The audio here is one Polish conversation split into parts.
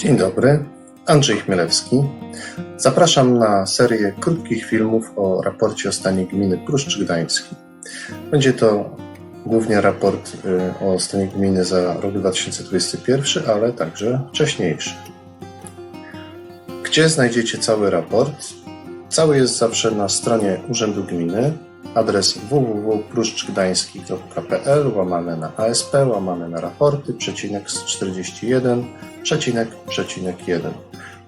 Dzień dobry, Andrzej Chmielewski. Zapraszam na serię krótkich filmów o raporcie o stanie gminy Pruszcz Gdański. Będzie to głównie raport y, o stanie gminy za rok 2021, ale także wcześniejszy. Gdzie znajdziecie cały raport? Cały jest zawsze na stronie Urzędu Gminy. Adres www.pruszczgdański.pl łamane na ASP, łamane na raporty, przecinek 41, przecinek, przecinek 1.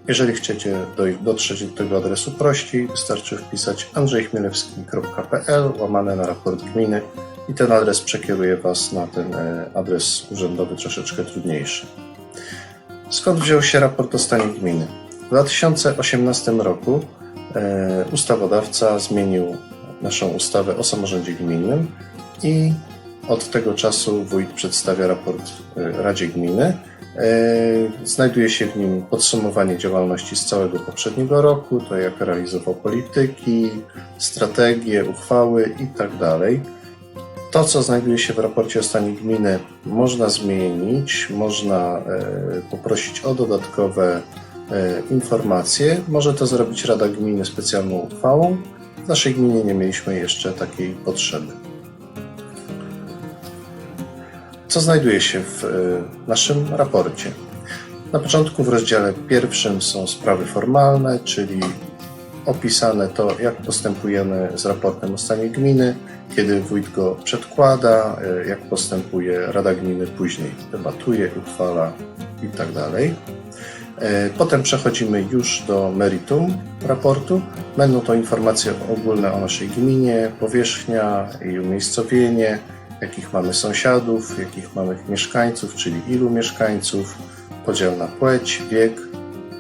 Jeżeli chcecie dotrzeć do tego adresu prościej, wystarczy wpisać andrzejchmielewski.pl łamane na raport gminy i ten adres przekieruje Was na ten e, adres urzędowy troszeczkę trudniejszy. Skąd wziął się raport o stanie gminy? W 2018 roku e, ustawodawca zmienił naszą ustawę o samorządzie gminnym i od tego czasu wójt przedstawia raport e, Radzie Gminy. E, Znajduje się w nim podsumowanie działalności z całego poprzedniego roku, to jak realizował polityki, strategie, uchwały itd. To, co znajduje się w raporcie o stanie gminy, można zmienić, można e, poprosić o dodatkowe informacje. Może to zrobić Rada Gminy specjalną uchwałą. W naszej gminie nie mieliśmy jeszcze takiej potrzeby. Co znajduje się w e, naszym raporcie? Na początku w rozdziale pierwszym są sprawy formalne, czyli opisane to, jak postępujemy z raportem o stanie gminy, kiedy wójt go przedkłada, e, jak postępuje Rada Gminy później debatuje, uchwala itd. E, Potem przechodzimy już do meritum raportu. Będą to informacje ogólne o naszej gminie, powierzchnia i umiejscowienie, jakich mamy sąsiadów, jakich mamy mieszkańców, czyli ilu mieszkańców, podział na płeć, wiek.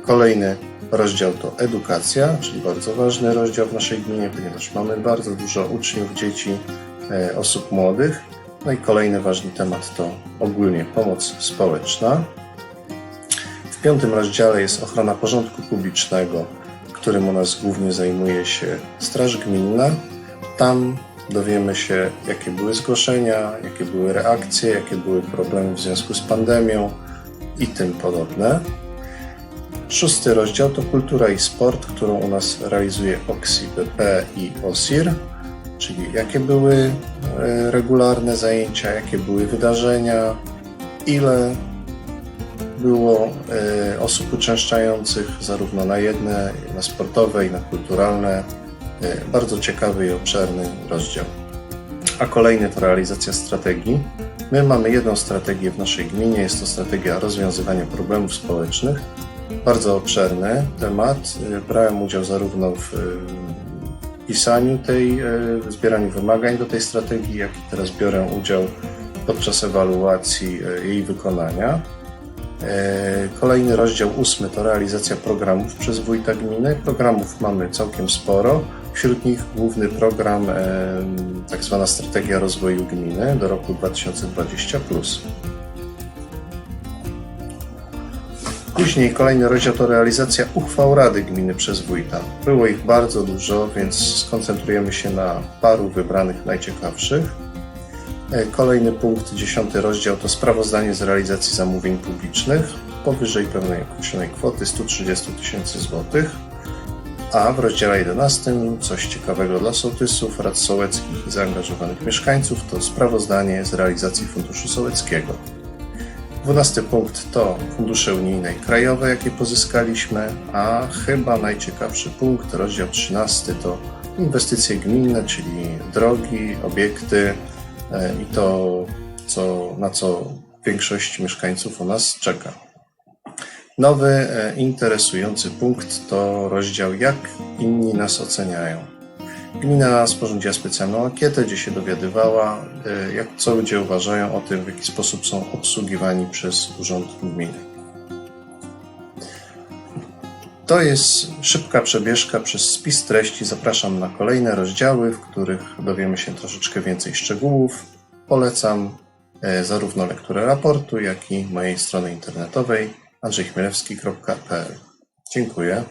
Kolejny rozdział to edukacja, czyli bardzo ważny rozdział w naszej gminie, ponieważ mamy bardzo dużo uczniów, dzieci, e, osób młodych. No i kolejny ważny temat to ogólnie pomoc społeczna. W piątym rozdziale jest ochrona porządku publicznego, którym u nas głównie zajmuje się Straż Gminna. Tam dowiemy się, jakie były zgłoszenia, jakie były reakcje, jakie były problemy w związku z pandemią i tym podobne. Szósty rozdział to kultura i sport, którą u nas realizuje OXI, BP i OSIR, czyli jakie były e, regularne zajęcia, jakie były wydarzenia, ile było e, osób uczęszczających zarówno na jedne, na sportowe i na kulturalne. E, Bardzo ciekawy i obszerny rozdział. A kolejny to realizacja strategii. My mamy jedną strategię w naszej gminie, jest to strategia rozwiązywania problemów społecznych. Bardzo obszerny temat. E, Brałem udział zarówno w pisaniu tej, w zbieraniu wymagań do tej strategii, jak i teraz biorę udział podczas ewaluacji jej wykonania. E, Kolejny rozdział ósmy to realizacja programów przez wójta gminy. Programów mamy całkiem sporo. Wśród nich główny program, e, tak zwana strategia rozwoju gminy do roku 2020. Później kolejny rozdział to realizacja uchwał Rady Gminy przez wójta. Było ich bardzo dużo, więc skoncentrujemy się na paru wybranych najciekawszych. E, Kolejny punkt, dziesiąty rozdział to sprawozdanie z realizacji zamówień publicznych powyżej pewnej określonej kwoty 130 tysięcy złotych. A w rozdziale 11 coś ciekawego dla sołtysów, rad sołeckich i zaangażowanych mieszkańców to sprawozdanie z realizacji Funduszu Sołeckiego. 12 punkt to fundusze unijne i krajowe, jakie pozyskaliśmy, a chyba najciekawszy punkt, rozdział 13 to inwestycje gminne, czyli drogi, obiekty i to, co, na co większość mieszkańców u nas czeka. Nowy, e, interesujący punkt to rozdział Jak inni nas oceniają. Gmina sporządziła specjalną ankietę, gdzie się dowiadywała, e, jak, co ludzie uważają o tym, w jaki sposób są obsługiwani przez Urząd Gminy. To jest szybka przebieżka przez spis treści. Zapraszam na kolejne rozdziały, w których dowiemy się troszeczkę więcej szczegółów. Polecam e, zarówno lekturę raportu, jak i mojej strony internetowej andrzejchmielewski.pl. Dziękuję.